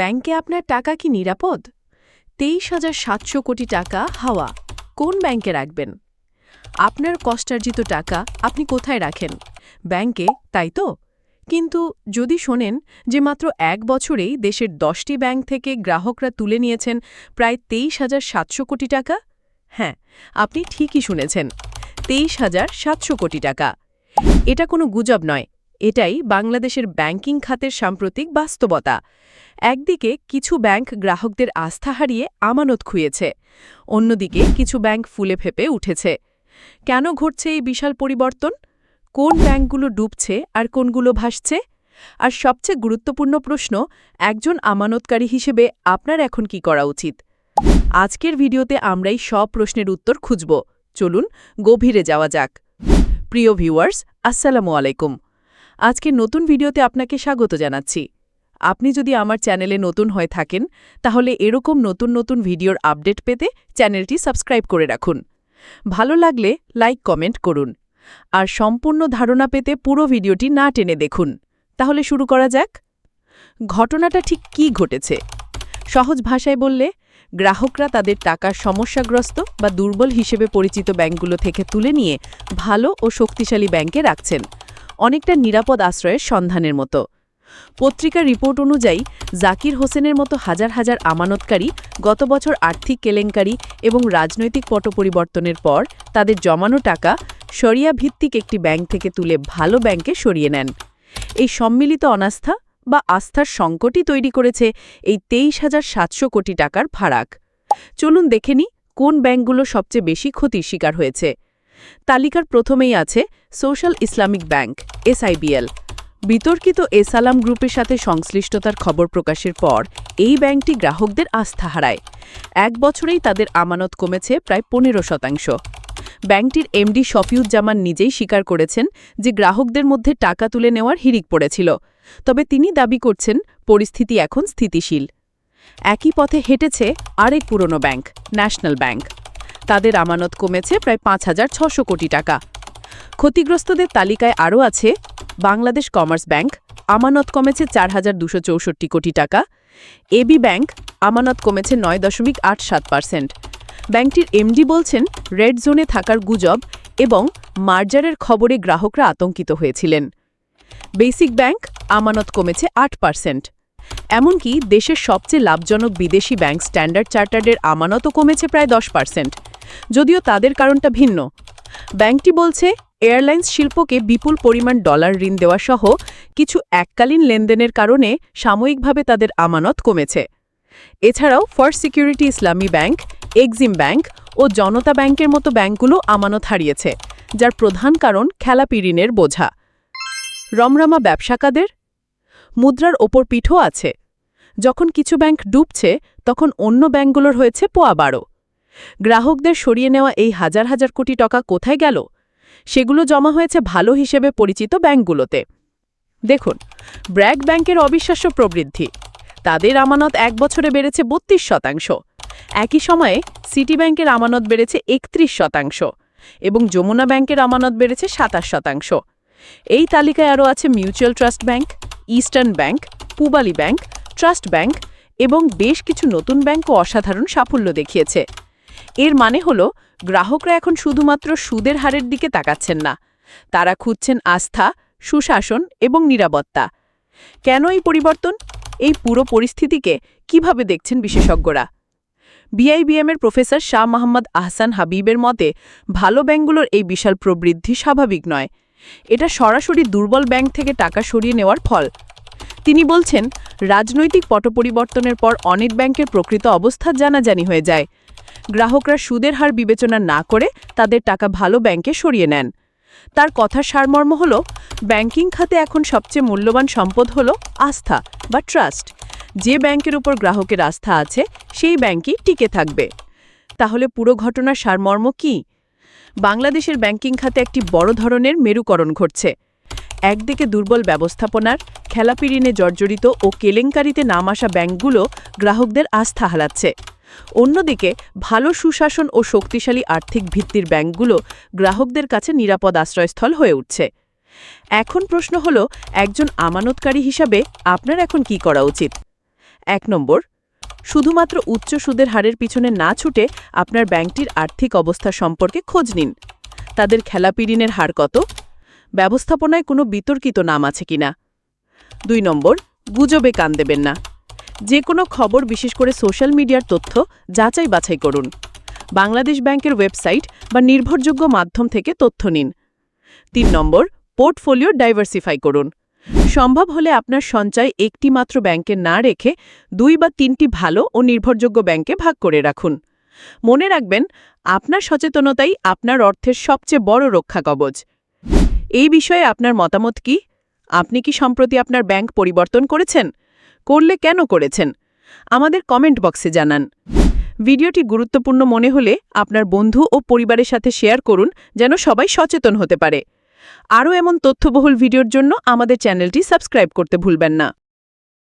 ব্যাংকে আপনার টাকা কি নিরাপদ? তেইশ হাজার সাতশো কোটি টাকা হাওয়া, কোন ব্যাংকে রাখবেন? আপনার কষ্টার্জিত টাকা আপনি কোথায় রাখেন? ব্যাংকে, তাই তো? কিন্তু যদি শোনেন যে মাত্র এক বছরেই দেশের দশটি ব্যাংক থেকে গ্রাহকরা তুলে নিয়েছেন প্রায় তেইশ হাজার সাতশো কোটি টাকা? হ্যাঁ আপনি ঠিকই শুনেছেন, তেইশ হাজার সাতশো কোটি টাকা। এটা কোনো গুজব নয়। এটাই বাংলাদেশের ব্যাংকিং খাতের সাম্প্রতিক বাস্তবতা। একদিকে কিছু ব্যাংক গ্রাহকদের আস্থা হারিয়ে আমানত খুঁয়েছে, অন্যদিকে কিছু ব্যাংক ফুলে ফেপে উঠেছে। কেন ঘটছে এই বিশাল পরিবর্তন? কোন ব্যাংকগুলো ডুবছে আর কোনগুলো ভাসছে? আর সবচেয়ে গুরুত্বপূর্ণ প্রশ্ন, একজন আমানতকারী হিসেবে আপনার এখন কি করা উচিত? আজকের ভিডিওতে আমরাই সব প্রশ্নের উত্তর খুঁজব। চলুন, গভীরে যাওয়া যাক। প্রিয় ভিউয়ার্স, আসসালামু আলাইকুম। আজকের নতুন ভিডিওতে আপনাকে স্বাগত জানাচ্ছি। আপনি যদি আমার চ্যানেলে নতুন হয়ে থাকেন, তাহলে এরকম নতুন নতুন ভিডিওর আপডেট পেতে চ্যানেলটি সাবস্ক্রাইব করে রাখুন। ভালো লাগলে লাইক, কমেন্ট করুন। আর সম্পূর্ণ ধারণা পেতে পুরো ভিডিওটি না টেনে দেখুন। তাহলে শুরু করা যাক। ঘটনাটা ঠিক কি ঘটেছে? সহজ ভাষায় বললে, গ্রাহকরা তাদের টাকার সমস্যাগ্রস্ত বা দুর্বল হিসেবে পরিচিত ব্যাংকগুলো থেকে তুলে নিয়ে ভালো ও শক্তিশালী ব্যাংকে রাখছেন। অনেকটা নিরাপদ আশ্রয়ের সন্ধানের মতো। পত্রিকার রিপোর্ট অনুযায়ী, জাকির হোসেনের মতো হাজার হাজার আমানতকারী, গত বছর আর্থিক কেলেঙ্কারি এবং রাজনৈতিক পট পরিবর্তনের পর তাদের জমানো টাকা সরিয়া ভিত্তিক একটি ব্যাংক থেকে তুলে ভালো ব্যাংকে সরিয়ে নেন। এই সম্মিলিত অনাস্থা বা আস্থার সংকটই তৈরি করেছে এই তেইশ হাজার সাতশো কোটি টাকার ফারাক। চলুন দেখেনি কোন ব্যাংকগুলো সবচেয়ে বেশি ক্ষতির শিকার হয়েছে। তালিকার প্রথমেই আছে সোশ্যাল ইসলামিক ব্যাংক, এসআইবিএল। বিতর্কিত এসালাম গ্রুপের সাথে সংশ্লিষ্টতার খবর প্রকাশের পর এই ব্যাংকটি গ্রাহকদের আস্থা হারায়। এক বছরেই তাদের আমানত কমেছে প্রায় পনেরো শতাংশ। ব্যাংকটির এমডি শফিউজ্জামান নিজেই স্বীকার করেছেন যে গ্রাহকদের মধ্যে টাকা তুলে নেওয়ার হিরিক পড়েছিল। তবে তিনি দাবি করছেন, পরিস্থিতি এখন স্থিতিশীল। একই পথে হেঁটেছে আরেক পুরনো ব্যাংক, ন্যাশনাল ব্যাংক। তাদের আমানত কমেছে প্রায় পাঁচ হাজার ছশো কোটি টাকা। ক্ষতিগ্রস্তদের তালিকায় আরও আছে, বাংলাদেশ কমার্স ব্যাংক আমানত কমেছে চার হাজার দুশো চৌষট্টি কোটি টাকা এবি ব্যাংক আমানত কমেছে নয় দশমিক আট সাত পার্সেন্ট। ব্যাংকটির এমডি বলছেন, রেড জোনে থাকার গুজব এবং মার্জারের খবরে গ্রাহকরা আতঙ্কিত হয়েছিলেন। বেসিক ব্যাংক আমানত কমেছে আট পার্সেন্ট। এমনকি দেশের সবচেয়ে লাভজনক বিদেশি ব্যাংক স্ট্যান্ডার্ড চার্টার্ডের আমানতও কমেছে প্রায় দশ পার্সেন্ট। যদিও তাদের কারণটা ভিন্ন। ব্যাংকটি বলছে, এয়ারলাইন্স শিল্পকে বিপুল পরিমাণ ডলার ঋণ দেওয়া সহ কিছু এককালীন লেনদেনের কারণে সাময়িকভাবে তাদের আমানত কমেছে। এছাড়াও first security Islami bank, Exim bank ও জনতা ব্যাংকের মতো ব্যাংকগুলো আমানত হারিয়েছে, যার প্রধান কারণ খেলাপি ঋণের বোঝা। রমরমা ব্যবসাকাদের মুদ্রার ওপর পিঠও আছে। যখন কিছু ব্যাংক ডুবছে, তখন অন্য ব্যাংকগুলোর হয়েছে পোয়া বারো। গ্রাহকদের সরিয়ে নেওয়া এই হাজার হাজার কোটি টাকা কোথায় গেল? সেগুলো জমা হয়েছে ভালো হিসেবে পরিচিত ব্যাংকগুলোতে। দেখুন, ব্র্যাক ব্যাংকের অবিশ্বাস্য প্রবৃদ্ধি। তাদের আমানত এক বছরে বেড়েছে বত্রিশ শতাংশ। একই সময়ে সিটি ব্যাংকের আমানত বেড়েছে একত্রিশ শতাংশ এবং যমুনা ব্যাংকের আমানত বেড়েছে সাতাশ শতাংশ। এই তালিকায় আরও আছে mutual trust bank, eastern bank, Pubali bank, trust bank এবং বেশ কিছু নতুন ব্যাংকও অসাধারণ সাফল্য দেখিয়েছে। এর মানে হল, গ্রাহকরা এখন শুধুমাত্র সুদের হারের দিকে তাকাচ্ছেন না। তারা খুঁজছেন আস্থা, সুশাসন এবং নিরাপত্তা। কেন এই পরিবর্তন? এই পুরো পরিস্থিতিকে কীভাবে দেখছেন বিশেষজ্ঞরা? বিআইবিএমের প্রফেসর শাহ মোহাম্মদ আহসান হাবিবের মতে, ভালো ব্যাংকগুলোর এই বিশাল প্রবৃদ্ধি স্বাভাবিক নয়। এটা সরাসরি দুর্বল ব্যাংক থেকে টাকা সরিয়ে নেওয়ার ফল। তিনি বলছেন, রাজনৈতিক পটপরিবর্তনের পর অনেক ব্যাংকের প্রকৃত অবস্থা জানাজানি হয়ে যায়। গ্রাহকরা সুদের হার বিবেচনা না করে তাদের টাকা ভালো ব্যাংকে সরিয়ে নেন। তার কথার সারমর্ম হল, ব্যাংকিং খাতে এখন সবচেয়ে মূল্যবান সম্পদ হল আস্থা বা ট্রাস্ট। যে ব্যাংকের উপর গ্রাহকের আস্থা আছে, সেই ব্যাংকই টিকে থাকবে। তাহলে পুরো ঘটনার সারমর্ম কি? বাংলাদেশের ব্যাংকিং খাতে একটি বড় ধরনের মেরুকরণ ঘটছে। একদিকে দুর্বল ব্যবস্থাপনার, খেলাপি ঋণে জর্জরিত ও কেলেঙ্কারিতে নাম আসা ব্যাংকগুলো গ্রাহকদের আস্থা হারাচ্ছে। অন্যদিকে, ভালো সুশাসন ও শক্তিশালী আর্থিক ভিত্তির ব্যাংকগুলো গ্রাহকদের কাছে নিরাপদ আশ্রয়স্থল হয়ে উঠছে। এখন প্রশ্ন হল, একজন আমানতকারী হিসাবে আপনার এখন কি করা উচিত? এক নম্বর, শুধুমাত্র উচ্চ সুদের হারের পিছনে না ছুটে আপনার ব্যাংকটির আর্থিক অবস্থা সম্পর্কে খোঁজ নিন। তাদের খেলাপি ঋণের হার কত? ব্যবস্থাপনায় কোনো বিতর্কিত নাম আছে কিনা? দুই নম্বর, গুজবে কান দেবেন না। যে কোনো খবর, বিশেষ করে সোশ্যাল মিডিয়ার তথ্য, যাচাই বাছাই করুন। বাংলাদেশ ব্যাংকের ওয়েবসাইট বা নির্ভরযোগ্য মাধ্যম থেকে তথ্য নিন। তিন নম্বর, পোর্টফোলিও ডাইভার্সিফাই করুন। সম্ভব হলে আপনার সঞ্চয় একটি মাত্র ব্যাংকে না রেখে দুই বা তিনটি ভালো ও নির্ভরযোগ্য ব্যাংকে ভাগ করে রাখুন। মনে রাখবেন, আপনার সচেতনতাই আপনার অর্থের সবচেয়ে বড় রক্ষা কবচ। এই বিষয়ে আপনার মতামত কি? আপনি কি সম্প্রতি আপনার ব্যাংক পরিবর্তন করেছেন? করলে কেন করেছেন? আমাদের কমেন্ট বক্সে জানান। ভিডিওটি গুরুত্বপূর্ণ মনে হলে আপনার বন্ধু ও পরিবারের সাথে শেয়ার করুন, যেন সবাই সচেতন হতে পারে। আরও এমন তথ্যবহুল ভিডিওর জন্য আমাদের চ্যানেলটি সাবস্ক্রাইব করতে ভুলবেন না।